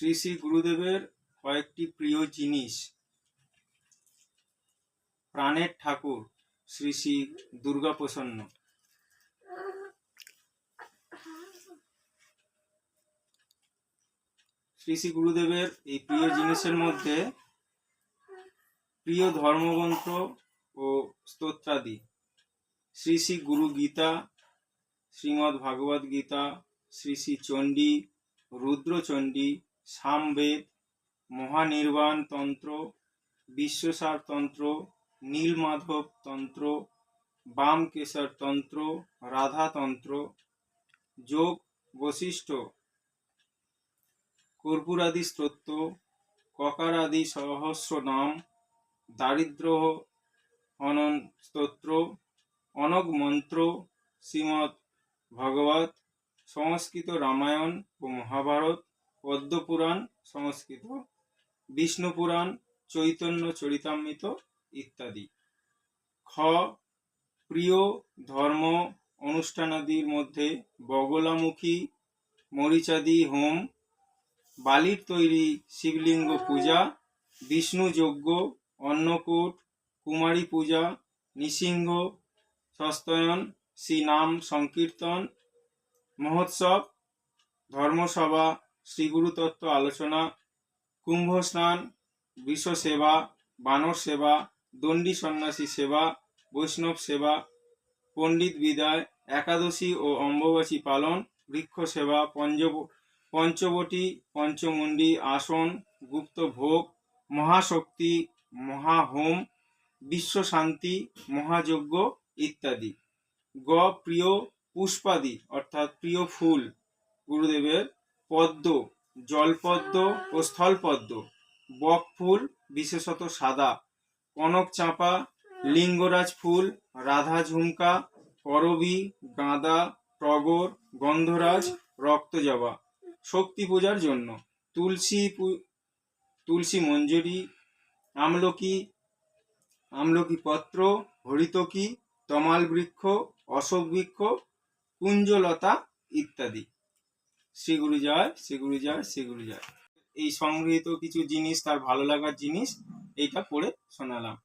শ্রী শ্রী গুরুদেবের কয়েকটি প্রিয় জিনিস। প্রাণের ঠাকুর শ্রী শ্রী দুর্গা প্রসন্ন শ্রী শ্রী গুরুদেবের এই প্রিয় জিনিসের মধ্যে প্রিয় ধর্মগ্রন্থ ও স্তোত্রাদি। শ্রী শ্রী গুরু গীতা, শ্রীমদ্ ভাগবত গীতা, শ্রী শ্রী চণ্ডী, রুদ্রচণ্ডী সামবেদ, মহানির্বাণ তন্ত্র, বিশ্বসার তন্ত্র, নীলমাধব তন্ত্র, বামকেশর তন্ত্র রাধাতন্ত্র যোগ বশিষ্ঠ, কর্পূরাদি স্তোত্র ককারাদি সহস্র নাম দারিদ্র হনন স্তোত্র, অনগ মন্ত্র শ্রীমৎ ভগবত, সংস্কৃত রামায়ণ ও মহাভারত পদ্মপুরাণ সংস্কৃত বিষ্ণু পুরাণ চৈতন্য চরিতামৃত ইত্যাদি। খ, প্রিয় ধর্ম অনুষ্ঠানাদির মধ্যে বগলামুখী, মরিচাদি হোম, বালির তৈরি শিবলিঙ্গ পূজা, বিষ্ণু যজ্ঞ, অন্নকূট, কুমারী পূজা, নৃসিংহ, সস্তয়ন, শ্রীনাম সংকীর্তন, মহোৎসব, ধর্মসভা শ্রীগুরুতত্ত্ব আলোচনা, কুম্ভ স্নান, বিশ্ব সেবা, বানর সেবা, দণ্ডী সন্ন্যাসী সেবা, বৈষ্ণব সেবা, পণ্ডিত বিদায়, একাদশী ও অম্বুবাচী পালন, বৃক্ষ সেবা পঞ্চ পঞ্চবটী, পঞ্চমুণ্ডী আসন, গুপ্ত ভোগ, মহাশক্তি, মহাহোম বিশ্বশান্তি মহাযজ্ঞ ইত্যাদি। গ, প্রিয় পুষ্পাদি, অর্থাৎ প্রিয় ফুল, গুরুদেবের পদ্ম, জলপদ্ম ও স্থলপদ্ম। বক ফুল, বিশেষত সাদা। কনক চাঁপা, লিঙ্গরাজ ফুল, রাধা ঝুমকা করবী গাঁদা, টগর, গন্ধরাজ, রক্তজবা। শক্তি পূজার জন্য তুলসী তুলসী মঞ্জুরি, আমলকি আমলকি পত্র হরিতকি তমাল বৃক্ষ অশোক বৃক্ষ কুঞ্জলতা ইত্যাদি। শ্রী গুরু জয় শ্রী গুরু জয় শ্রী গুরু জয় এই সংগৃহীত কিছু জিনিস, তার ভালো লাগার জিনিস, এইটা পড়ে শোনালাম।